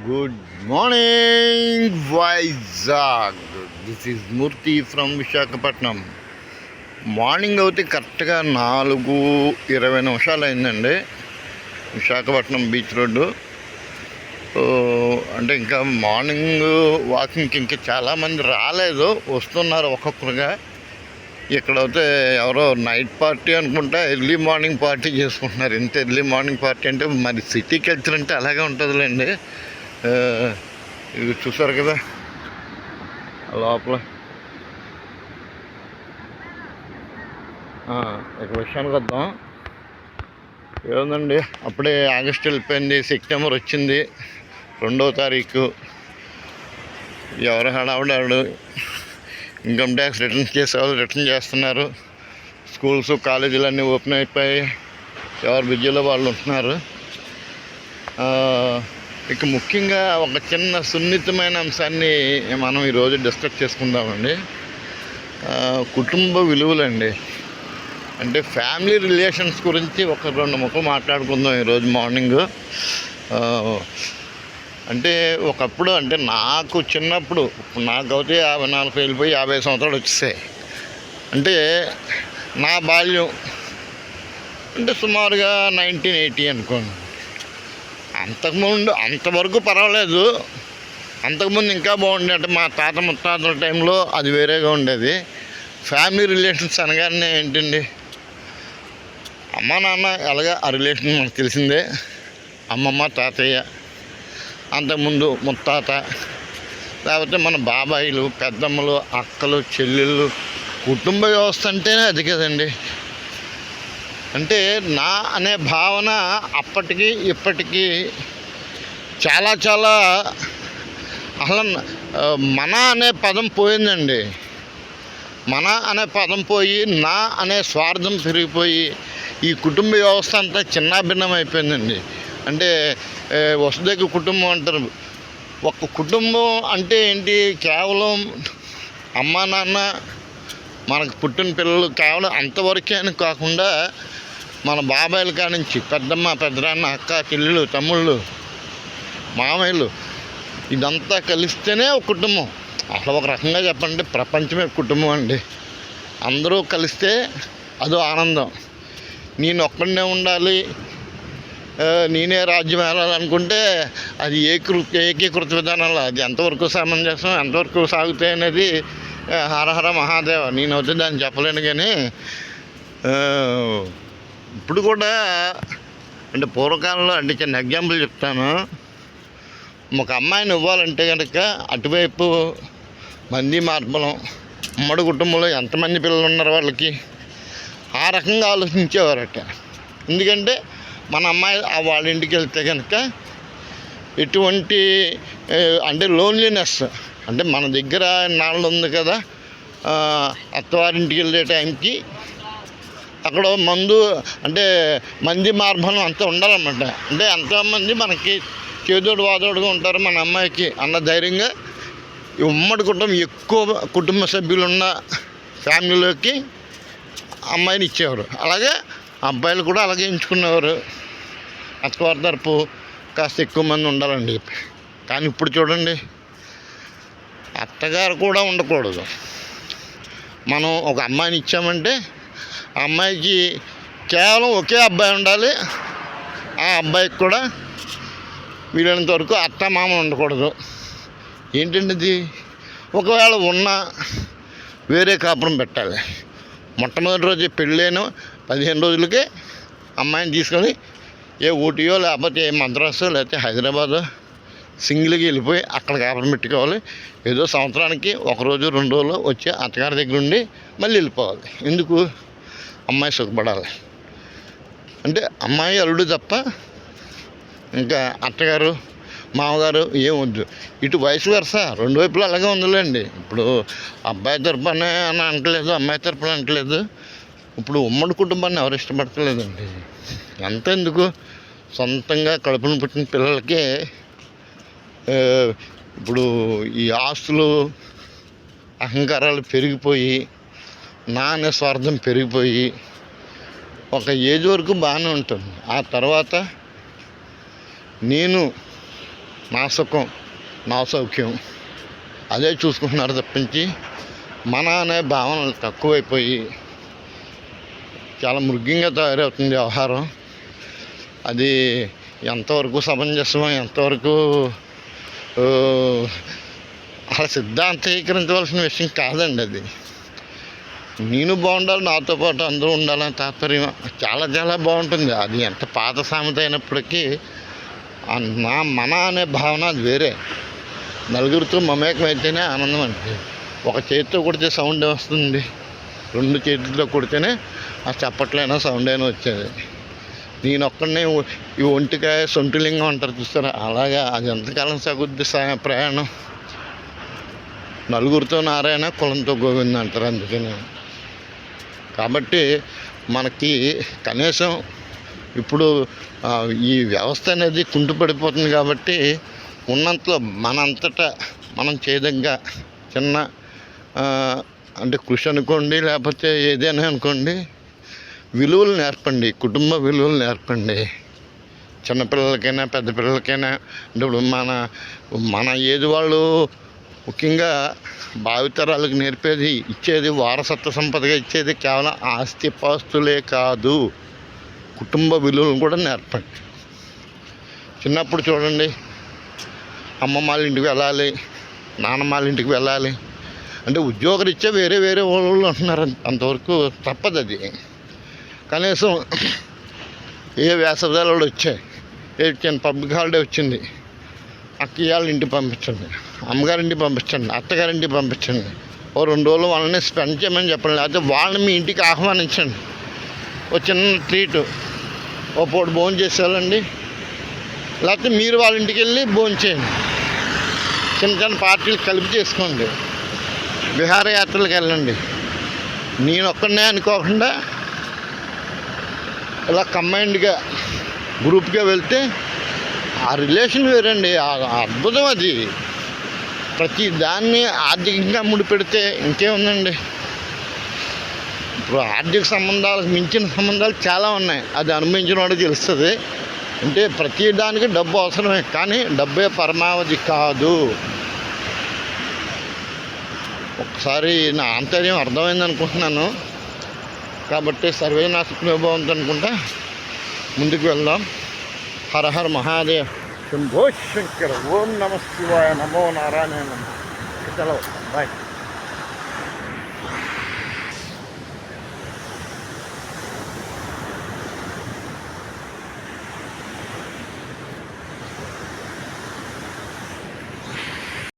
Good morning Vizag this is Murthy from Visakhapatnam morning అయితే కరెక్ట్గా నాలుగు ఇరవై నిమిషాలు అయిందండి. విశాఖపట్నం బీచ్ రోడ్డు అంటే ఇంకా మార్నింగ్ వాకింగ్కి ఇంకా చాలామంది రాలేదు. వస్తున్నారు ఒక్కొక్కరుగా. ఇక్కడైతే ఎవరో నైట్ పార్టీ అనుకుంటా ఎర్లీ మార్నింగ్ పార్టీ చేసుకుంటున్నారు. ఇంత ఎర్లీ మార్నింగ్ పార్టీ అంటే మరి సిటీ కల్చర్ అంటే అలాగే ఉంటుందిలేండి. ఇది చూసారు కదా? లోపల. ఇక విషయానికి వద్దాం. ఏముందండి? అప్పుడే ఆగస్ట్ వెళ్ళిపోయింది సెప్టెంబర్ వచ్చింది. రెండో తారీఖు. ఎవరు హడావుడాడు ఇన్కమ్ ట్యాక్స్ రిటర్న్ చేసేవాళ్ళు రిటర్న్ చేస్తున్నారు. స్కూల్స్ కాలేజీలు అన్నీ ఓపెన్ అయిపోయి ఎవరు బిజీలో వాళ్ళు ఉంటున్నారు. ఆ, ఇక ముఖ్యంగా ఒక చిన్న సున్నితమైన అంశాన్ని మనం ఈరోజు డిస్కస్ చేసుకుందామండి. కుటుంబ విలువలండి. అంటే ఫ్యామిలీ రిలేషన్స్ గురించి ఒక రెండు ముక్కలు మాట్లాడుకుందాం ఈరోజు మార్నింగ్. అంటే ఒకప్పుడు అంటే నాకు చిన్నప్పుడు నాకైతే యాభై నాలుగు వెళ్ళిపోయి యాభై సంవత్సరాలు వచ్చేసాయి. అంటే నా బాల్యం అంటే సుమారుగా నైన్టీన్ ఎయిటీ అనుకోండి. అంతకుముందు అంతవరకు పర్వాలేదు. అంతకుముందు ఇంకా బాగుండే అంటే మా తాత ముత్తాతల టైంలో అది వేరేగా ఉండేది. ఫ్యామిలీ రిలేషన్స్ అనగానే ఏంటండి? అమ్మ నాన్న ఎలాగా ఆ రిలేషన్ మనకు తెలిసిందే. అమ్మమ్మ తాతయ్య అంతకుముందు ముత్తాత లేకపోతే మన బాబాయిలు పెద్దమ్మలు అక్కలు చెల్లెళ్ళు కుటుంబ వ్యవస్థ అంటేనే అది కదండి. అంటే నా అనే భావన అప్పటికి ఇప్పటికీ చాలా చాలా అసలు మన అనే పదం పోయిందండి. మన అనే పదం పోయి నా అనే స్వార్థం పెరిగిపోయి ఈ కుటుంబ వ్యవస్థ అంతా చిన్నాభిన్నం అయిపోయిందండి అంటే వసుదగ్గ కుటుంబం అంటారు. ఒక కుటుంబం అంటే ఏంటి? కేవలం అమ్మ నాన్న మనకు పుట్టిన పిల్లలు కేవలం అంతవరకే అని కాకుండా మన బాబాయిల నుంచి పెద్దమ్మ పెద్దనాన్న అక్క చెల్లెళ్ళు తమ్ముళ్ళు మామయ్యలు ఇదంతా కలిస్తేనే ఒక కుటుంబం. అసలు ఒక రకంగా చెప్పండి ప్రపంచమే కుటుంబం అండి. అందరూ కలిస్తే అదో ఆనందం. నేను ఒక్కడనే ఉండాలి నేనే రాజ్యం వెళ్ళాలనుకుంటే అది ఏకృత ఏకీకృత విధానంలో అది ఎంతవరకు సమంజసం ఎంతవరకు సాగుతాయి అనేది హర హరహర మహాదేవ. నేను వచ్చి దాన్ని చెప్పలేను కానీ ఇప్పుడు కూడా అంటే పూర్వకాలంలో అంటే చిన్న ఎగ్జాంపుల్ చెప్తాను. ఒక అమ్మాయిని ఇవ్వాలంటే కనుక అటువైపు మంది మార్పులం ఉమ్మడి కుటుంబంలో ఎంతమంది పిల్లలు ఉన్నారు వాళ్ళకి? ఆ రకంగా ఆలోచించేవారట. ఎందుకంటే మన అమ్మాయి వాళ్ళ ఇంటికి వెళ్తే కనుక ఎటువంటి అంటే లోన్లీనెస్ అంటే మన దగ్గర నాళ్ళు ఉంది కదా అత్తవారింటికి వెళ్ళే టైంకి అక్కడ మందు అంటే మంది మార్బలం అంతా ఉండాలన్నమాట. అంటే ఎంతమంది మనకి చేదోడు వాదోడుగా ఉంటారు మన అమ్మాయికి అన్న ధైర్యంగా ఉమ్మడి కుటుంబం ఎక్కువ కుటుంబ సభ్యులు ఉన్న ఫ్యామిలీలోకి అమ్మాయిని ఇచ్చేవారు. అలాగే అబ్బాయిలు కూడా అలాగే ఎంచుకునేవారు. అత్తవారి తరపు కాస్త ఎక్కువ మంది ఉండాలండి కానీ ఇప్పుడు చూడండి అత్తగారు కూడా ఉండకూడదు. మనం ఒక అమ్మాయిని ఇచ్చామంటే అమ్మాయికి కేవలం ఒకే అబ్బాయి ఉండాలి. ఆ అబ్బాయికి కూడా వీలైనంత వరకు అత్త మామ ఉండకూడదు. ఏంటండి ఇది ఒకవేళ ఉన్నా వేరే కాపురం పెట్టాలి. మొట్టమొదటి రోజు పెళ్ళైన పదిహేను రోజులకే అమ్మాయిని తీసుకొని ఏ ఊటీయో లేకపోతే ఏ మద్రాసు లేకపోతే హైదరాబాదు సింగిల్గా వెళ్ళిపోయి అక్కడ కాపురం పెట్టుకోవాలి. ఏదో సంవత్సరానికి ఒక రోజు రెండు రోజులు వచ్చి అత్తగారి దగ్గర ఉండి మళ్ళీ వెళ్ళిపోవాలి. ఎందుకు? అమ్మాయి సుఖపడాలి. అంటే అమ్మాయి అల్లుడు తప్ప ఇంకా అత్తగారు మామగారు ఏం వద్దు. ఇటు వయసు వరుస రెండు వైపులా అలాగే ఉందిలేండి. ఇప్పుడు అబ్బాయి తరపున అని అంటలేదు అమ్మాయి తరపున అంటలేదు ఇప్పుడు ఉమ్మడి కుటుంబాన్ని ఎవరు ఇష్టపడతలేదండి. ఎంత ఎందుకు సొంతంగా కడుపును పుట్టిన పిల్లలకి ఇప్పుడు ఈ ఆస్తులు అహంకారాలు పెరిగిపోయి నా నిస్వార్థం స్వార్థం పెరిగిపోయి ఒక ఏజ్ వరకు బాగానే ఉంటుంది. ఆ తర్వాత నేను నా సుఖం నా సౌఖ్యం అదే చూసుకుంటున్నారు తప్పించి మన అనే భావన తక్కువైపోయి చాలా మృగ్యంగా తయారవుతుంది వ్యవహారం. అది ఎంతవరకు సమంజసమో ఎంతవరకు అలా సిద్ధాంతీకరించవలసిన విషయం కాదండి అది. నేను బాగుండాలి నాతో పాటు అందరూ ఉండాలని తాత్పర్యం చాలా చాలా బాగుంటుంది. అది ఎంత పాత సామెత అయినప్పటికీ నా మన అనే భావన అది వేరే. నలుగురితో మమేకమైతేనే ఆనందం అంటే ఒక చేతితో కొడితే సౌండ్ వస్తుంది రెండు చేతుల్లో కొడితేనే ఆ చప్పట్లైనా సౌండ్ అయినా వచ్చేది. నేను ఒక్కడనే ఈ ఒంటికాయ సొంటిలింగం అంటారు చూస్తారా? అలాగా అది ఎంతకాలం సగుద్ది సా- ప్రయాణం? నలుగురితో నారాయణ కులంతో గోవింద్ అంటారు అందుకని. కాబట్టి మనకి కనీసం ఇప్పుడు ఈ వ్యవస్థ అనేది కుంటుపడిపోతుంది కాబట్టి ఉన్నంతలో మనంతటా మనం చేదంగా చిన్న అంటే కృషి అనుకోండి లేకపోతే ఏదైనా అనుకోండి విలువలు నేర్పండి కుటుంబ విలువలు నేర్పండి. చిన్నపిల్లలకైనా పెద్ద పిల్లలకైనా ఇప్పుడు మన మన ఏది వాళ్ళు ముఖ్యంగా భావితరాలకు నేర్పేది ఇచ్చేది వారసత్వ సంపదగా ఇచ్చేది కేవలం ఆస్తి పాస్తులే కాదు కుటుంబ విలువలను కూడా నేర్పండి. చిన్నప్పుడు చూడండి అమ్మమ్మ వాళ్ళ ఇంటికి వెళ్ళాలి నాన్నమ్మ వాళ్ళ ఇంటికి వెళ్ళాలి. అంటే ఉద్యోగరీత్యా వేరే వేరే వాళ్ళు అంటున్నారు అంతవరకు తప్పదు అది. కనీసం ఏ వేసవిదాలు వచ్చాయి ఏ చిన్న పబ్లిక్ హాలిడే వచ్చింది అక్కయ్య వాళ్ళ ఇంటికి పంపించండి అమ్మగారింటికి పంపించండి అత్తగారింటికి పంపించండి. ఓ రెండు రోజులు వాళ్ళని స్పెండ్ చేయమని చెప్పండి లేకపోతే వాళ్ళని మీ ఇంటికి ఆహ్వానించండి. ఓ చిన్న ట్రీట్. ఓ పూట భోజనం చేసేవాళ్ళండి లేకపోతే మీరు వాళ్ళ ఇంటికి వెళ్ళి భోజనం చేయండి. చిన్న చిన్న పార్టీలు కలిపి చేసుకోండి. విహారయాత్రలకు వెళ్ళండి. నేను ఒక్కడనే అనుకోకుండా ఇలా కంబైన్డ్గా గ్రూప్గా వెళ్తే ఆ రిలేషన్ వేరండి. ఆ అద్భుతం అది. ప్రతి దాన్ని ఆర్థికంగా ముడిపెడితే ఇంకేముందండి? ఇప్పుడు ఆర్థిక సంబంధాలకు మించిన సంబంధాలు చాలా ఉన్నాయి. అది అనుభవించిన వాడికి తెలుస్తుంది. అంటే ప్రతి దానికి డబ్బు అవసరమే. కానీ డబ్బే పరమావధి కాదు. ఒకసారి నా ఆంతర్యం అర్థమైంది అనుకుంటున్నాను. కాబట్టి సర్వే నా అనుకుంటా ముందుకు వెళ్దాం. హర హర మహాదేవ్. శంభో శంకర ఓం నమ శివాయ నమో నారాయణ సెలవు బాయ్.